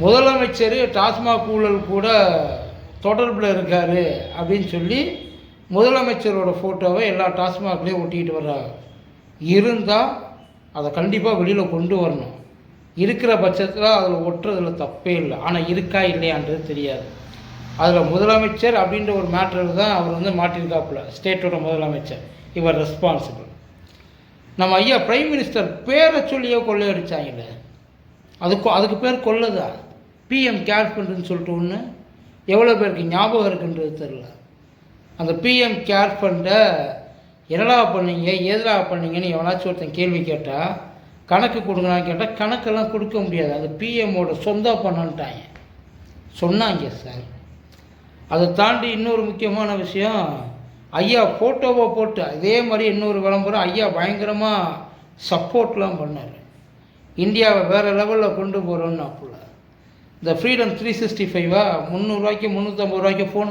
முதலமைச்சர் டாஸ்மாக் ஊழல் கூட தொடர்பில் இருக்கார் அப்படின்னு சொல்லி முதலமைச்சரோட ஃபோட்டோவை எல்லா டாஸ்மாக்லேயும் ஒட்டிக்கிட்டு வர்றாங்க. இருந்தால் அதை கண்டிப்பாக வெளியில் கொண்டு வரணும். இருக்கிற பட்சத்தில் அதில் ஒட்டுறதுல தப்பே இல்லை. ஆனால் இருக்கா இல்லையான்றது தெரியாது. அதில் முதலமைச்சர் அப்படின்ற ஒரு மேட்டரில் தான் அவர் வந்து மாட்டியிருக்காப்புல ஸ்டேட்டோட முதலமைச்சர். இவர் ரெஸ்பான்சிபிள் நம்ம ஐயா பிரைம் மினிஸ்டர் பேரை சொல்லியோ கொள்ளையடிச்சாங்களே. அதுக்கு அதுக்கு பேர் கொள்ளதா பிஎம் கேர் ஃபண்டுன்னு சொல்லிட்டு ஒன்று எவ்வளோ பேருக்கு ஞாபகம் இருக்குன்றது தெரில அந்த பிஎம் கேர் ஃபண்டை என்னடா பண்ணீங்க எதுடா பண்ணீங்கன்னு எவனாச்சும் ஒருத்தன் கேள்வி கேட்டால் கணக்கு கொடுங்களான்னு கேட்டால் கணக்கெல்லாம் கொடுக்க முடியாது. அது பிஎம்மோட சொந்த பண்ணன்ட்டாங்க. சொன்னாங்க சார். அதை தாண்டி இன்னொரு முக்கியமான விஷயம் ஐயா ஃபோட்டோவை போட்டு அதே மாதிரி இன்னொரு விளம்பரம் ஐயா பயங்கரமாக சப்போர்ட்லாம் பண்ணார். இந்தியாவை வேறு லெவலில் கொண்டு போகிறோன்னு அப்புல. இந்த ஃப்ரீடம் த்ரீ சிக்ஸ்டி ஃபைவா முந்நூறுரூவாய்க்கு முந்நூற்றம்பது ரூபாய்க்கு ஃபோன்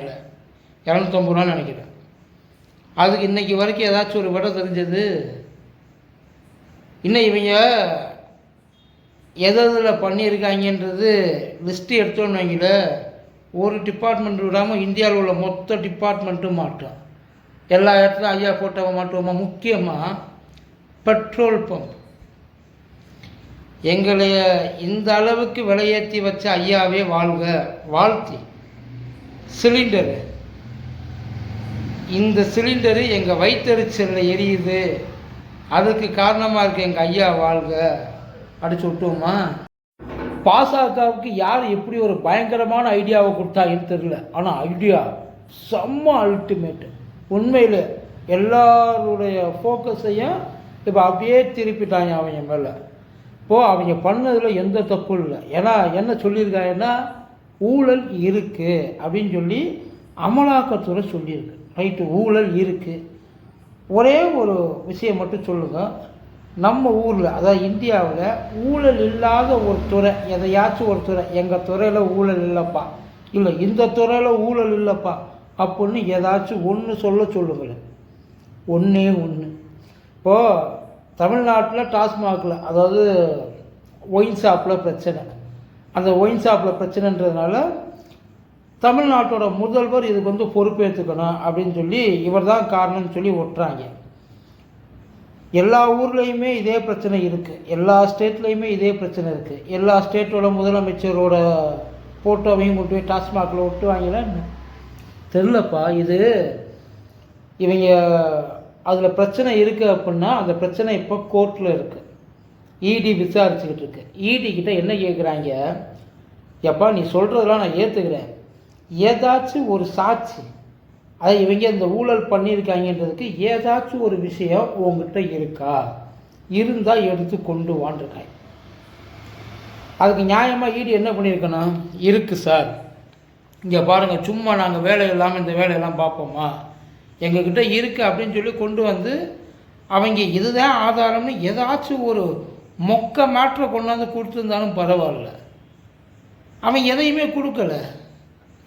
இல்லை. இரநூத்தம்பது ரூபான்னு நினைக்கிறேன். அதுக்கு இன்றைக்கி வரைக்கும் ஏதாச்சும் ஒரு விட தெரிஞ்சது? இன்னும் இவங்க எது எதில் பண்ணியிருக்காங்கன்றது லிஸ்ட்டு எடுத்தோன்னு வைங்களேன் ஒரு டிபார்ட்மெண்ட் விடாமல் இந்தியாவில் உள்ள மொத்த டிபார்ட்மெண்ட்டும் மாட்டோம் எல்லா இடத்துலையும் ஐயா ஃபோட்டோவை மாட்டுவோமா? முக்கியமாக பெட்ரோல் பம்ப் எங்களைய இந்த அளவுக்கு விலையேற்றி வச்ச ஐயாவே வாழ்க வாழ்த்தி. சிலிண்டரு இந்த சிலிண்டரு எங்கள் வயிற்றுச்சலில் எரியுது. அதுக்கு காரணமாக இருக்கு எங்கள் ஐயா வாழ்க அடிச்சு விட்டுவோமா பாசகவுக்கு யார் எப்படி ஒரு பயங்கரமான ஐடியாவை கொடுத்தாங்கன்னு தெரில ஆனால் ஐடியா செம்ம அல்டிமேட்டு உண்மையில் எல்லாருடைய ஃபோக்கஸையும் இப்போ அப்படியே திருப்பிட்டாங்க அவங்க மேலே. இப்போது அவங்க பண்ணதில் எந்த தப்பும் இல்லை. ஏன்னா என்ன சொல்லியிருக்காங்கன்னா ஊழல் இருக்குது அப்படின்னு சொல்லி அமலாக்கத்துறை சொல்லியிருக்கு. ரைட்டு ஊழல் இருக்குது ஒரே ஒரு விஷயம் மட்டும் சொல்லுங்கள் நம்ம ஊரில் அதாவது இந்தியாவில் ஊழல் இல்லாத ஒரு துறை எதையாச்சும் ஒரு துறை எங்கள் துறையில் ஊழல் இல்லைப்பா. இல்லை இந்த துறையில் ஊழல் இல்லைப்பா. அப்படின்னு ஏதாச்சும் ஒன்று சொல்ல சொல்லுங்களேன். ஒன்றே ஒன்று இப்போது தமிழ்நாட்டில் டாஸ்மாகில் அதாவது ஒயின் ஷாப்பில் பிரச்சனை. அந்த ஒயின் ஷாப்பில் பிரச்சனைன்றதுனால தமிழ்நாட்டோட முதல்வர் இதுக்கு வந்து பொறுப்பேற்றுக்கணும் அப்படின்னு சொல்லி இவர் தான் காரணம்னு சொல்லி ஒட்டுறாங்க. எல்லா ஊர்லேயுமே இதே பிரச்சனை இருக்குது எல்லா ஸ்டேட்லேயுமே இதே பிரச்சனை இருக்குது எல்லா ஸ்டேட்டோட முதலமைச்சரோட ஃபோட்டோவையும் கொண்டு போய் டாஸ்மாகில் ஒட்டுவாங்களா தெரிலப்பா இது இவங்க அதில் பிரச்சனை இருக்குது அப்படின்னா அந்த பிரச்சனை இப்போ கோர்ட்டில் இருக்குது இடி விசாரிச்சுக்கிட்டு இருக்கு. இடி கிட்ட என்ன கேட்குறாங்க எப்பா நீ சொல்கிறதெல்லாம் நான் ஏற்றுக்கிறேன் ஏதாச்சும் ஒரு சாட்சி அதை இவங்க இந்த ஊழல் பண்ணியிருக்காங்கன்றதுக்கு ஏதாச்சும் ஒரு விஷயம் உங்ககிட்ட இருக்கா? இருந்தால் எடுத்து கொண்டு வாண்டிருக்காங்க அதுக்கு நியாயமாக ஈடு என்ன பண்ணியிருக்கணும்? இருக்குது சார். இங்கே பாருங்கள் சும்மா நாங்கள் வேலை இல்லாமல் இந்த வேலையெல்லாம் பார்ப்போமா? எங்ககிட்ட இருக்குது அப்படின்னு சொல்லி கொண்டு வந்து அவங்க இதுதான் ஆதாரம்னு ஏதாச்சும் ஒரு மொக்க மேட்ரை கொண்டாந்து கொடுத்துருந்தாலும் பரவாயில்ல. அவன் எதையுமே கொடுக்கல.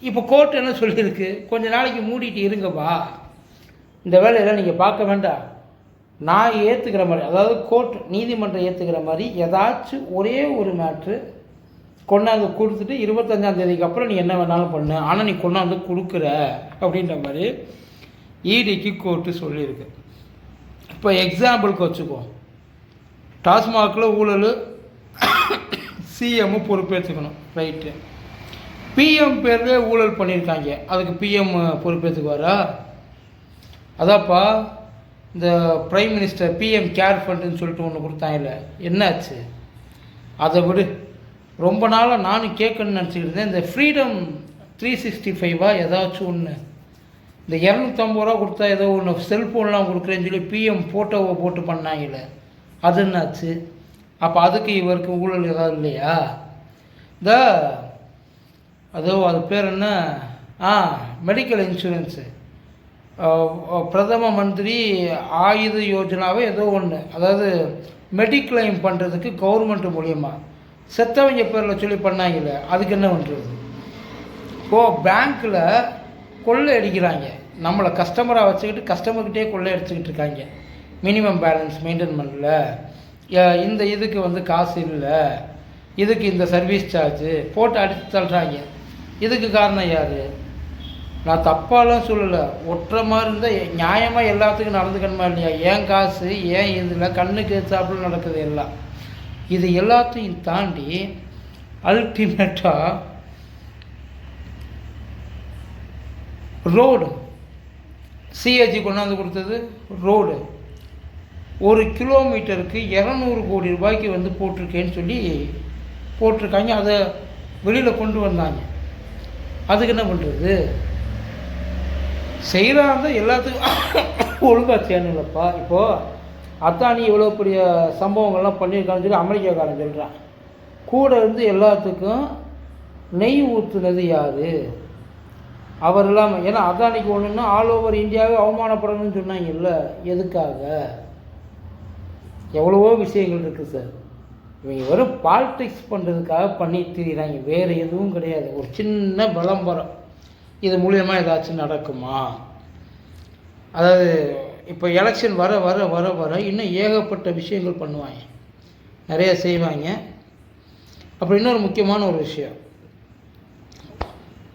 இப்போ கோர்ட் என்ன சொல்லியிருக்கு? கொஞ்ச நாளைக்கு மூடிட்டு இருங்கப்பா இந்த வேலையெல்லாம் நீங்கள் பார்க்க வேண்டாம். நான் ஏற்றுக்கிற மாதிரி அதாவது கோர்ட் நீதிமன்றம் ஏற்றுக்கிற மாதிரி ஏதாச்சும் ஒரே ஒரு மேட்ரு கொண்டாந்து கொடுத்துட்டு இருபத்தஞ்சாம் தேதிக்கு அப்புறம் நீ என்ன வேணாலும் பண்ணு. ஆனால் நீ கொண்டாந்து கொடுக்குற அப்படின்ற மாதிரி ஈடிக்கு கோர்ட்டு சொல்லியிருக்கு. இப்போ எக்ஸாம்பிளுக்கு வச்சுக்கோ. டாஸ்மாகில் ஊழல் சிஎம்மு பொறுப்பேற்றுக்கணும் ரைட்டு பிஎம் பேர்லேயே ஊழல் பண்ணியிருக்காங்க. அதுக்கு பிஎம் பொறுப்பேற்றுக்குவாரா அதாப்பா இந்த ப்ரைம் மினிஸ்டர் பிஎம் கேர் ஃபண்டுன்னு சொல்லிட்டு ஒன்று கொடுத்தாங்கல்ல என்னாச்சு? அதை விடு. ரொம்ப நாளாக நானும் கேட்கணும்னு நினச்சிக்கிட்டு இருந்தேன். இந்த ஃப்ரீடம் த்ரீ சிக்ஸ்டி ஃபைவா ஏதாச்சும் ஒன்று இந்த இரநூத்தம்பது ரூபா கொடுத்தா ஏதோ ஒன்று செல்ஃபோன்லாம் கொடுக்குறேன்னு சொல்லி பிஎம் ஃபோட்டோவை போட்டு பண்ணாங்கல்ல. அது என்னாச்சு? அப்போ அதுக்கு இவருக்கு ஊழல் ஏதாவது இல்லையா? இந்த அதோ அது பேர் என்ன? ஆ மெடிக்கல் இன்சூரன்ஸு பிரதம மந்திரி ஆயுத யோஜனாவே ஏதோ ஒன்று அதாவது மெடிக்ளைம் பண்ணுறதுக்கு கவர்மெண்ட் மூலியமா. செத்தவங்க பேரில் சொல்லி பண்ணாங்கல்ல அதுக்கு என்ன பண்ணுறது இப்போது பேங்க்கில் கொள்ளை அடிக்கிறாங்க. நம்மளை கஸ்டமராக வச்சுக்கிட்டு கஸ்டமர்கிட்டே கொள்ளை அடிச்சுக்கிட்டு இருக்காங்க. மினிமம் பேலன்ஸ் மெயின்டைன் பண்ணல. இந்த இதுக்கு வந்து காசு இல்லை. இதுக்கு இந்த சர்வீஸ் சார்ஜு போட்டு அடித்து தள்ளுறாங்க. இதுக்கு காரணம் யார்? நான் தப்பாலாம் சொல்லலை. ஒட்டுற மாதிரி இருந்தால் நியாயமாக எல்லாத்துக்கும் நடந்துக்கணுமா இல்லையா? ஏன் காசு ஏன் இதில் கண்ணுக்கு சாப்பிட நடக்குது எல்லாம்? இது எல்லாத்தையும் தாண்டி அல்டிமேட்டாக ரோடு. சிஏஜி கொண்டாந்து கொடுத்தது ரோடு. ஒரு கிலோமீட்டருக்கு இரநூறு கோடி ரூபாய்க்கு வந்து போட்டிருக்கேன்னு சொல்லி போட்டிருக்காங்க. அதை வெளியில் கொண்டு வந்தாங்க. அதுக்கு என்ன பண்ணுறது செய்கிறாங்க எல்லாத்துக்கும் ஒழுங்காக செய்யணும்லப்பா இப்போது அத்தானி இவ்வளோ பெரிய சம்பவங்கள்லாம் பண்ணியிருக்கான்னு சொல்லி அமெரிக்காக்காரன் சொல்கிறான் கூட இருந்து எல்லாத்துக்கும் நெய் ஊற்றுனது யார்? அவர் இல்லாமல் ஏன்னா அதானிக்கு ஒன்றுன்னா ஆல் ஓவர் இந்தியாவே அவமானப்படணும்னு சொன்னாங்கல்ல எதுக்காக? எவ்வளவோ விஷயங்கள் இருக்குது சார் இவங்க வெறும் பாலிடிக்ஸ் பண்ணுறதுக்காக பண்ணி திரிகிறாங்க வேறு எதுவும் கிடையாது. ஒரு சின்ன விளம்பரம் இது மூலியமாக ஏதாச்சும் நடக்குமா? அதாவது இப்போ எலெக்ஷன் வர வர வர வர இன்னும் ஏகப்பட்ட விஷயங்கள் பண்ணுவாங்க. நிறைய செய்வாங்க. அப்புறம் இன்னொரு முக்கியமான ஒரு விஷயம்.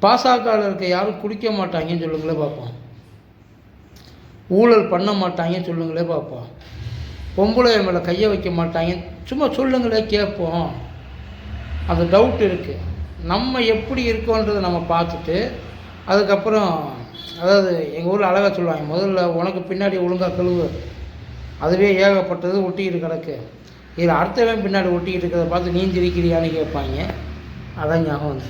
பாசகவில் இருக்க யாரும் குடிக்க மாட்டாங்கன்னு சொல்லுங்களே பார்ப்போம் ஊழல் பண்ண மாட்டாங்கன்னு சொல்லுங்களே பார்ப்போம் பொம்பளை மேலே கையை வைக்க மாட்டாங்க சும்மா சொல்லுங்களே கேட்போம் அந்த டவுட் இருக்குது நம்ம எப்படி இருக்கோன்றதை நம்ம பார்த்துட்டு அதுக்கப்புறம் அதாவது எங்கள் ஊரில் அழகாக சொல்லுவாங்க முதல்ல உனக்கு பின்னாடி ஒழுங்காக கழுவு. அதுவே ஏகப்பட்டது ஒட்டிக்கிட்டு கிடக்கு. இதில் அடுத்தவன் பின்னாடி ஒட்டிக்கிட்டு இருக்கிறத பார்த்து நீ சிரிக்கிறியான்னு கேட்பாங்க. அதான் ஞாபகம் வந்து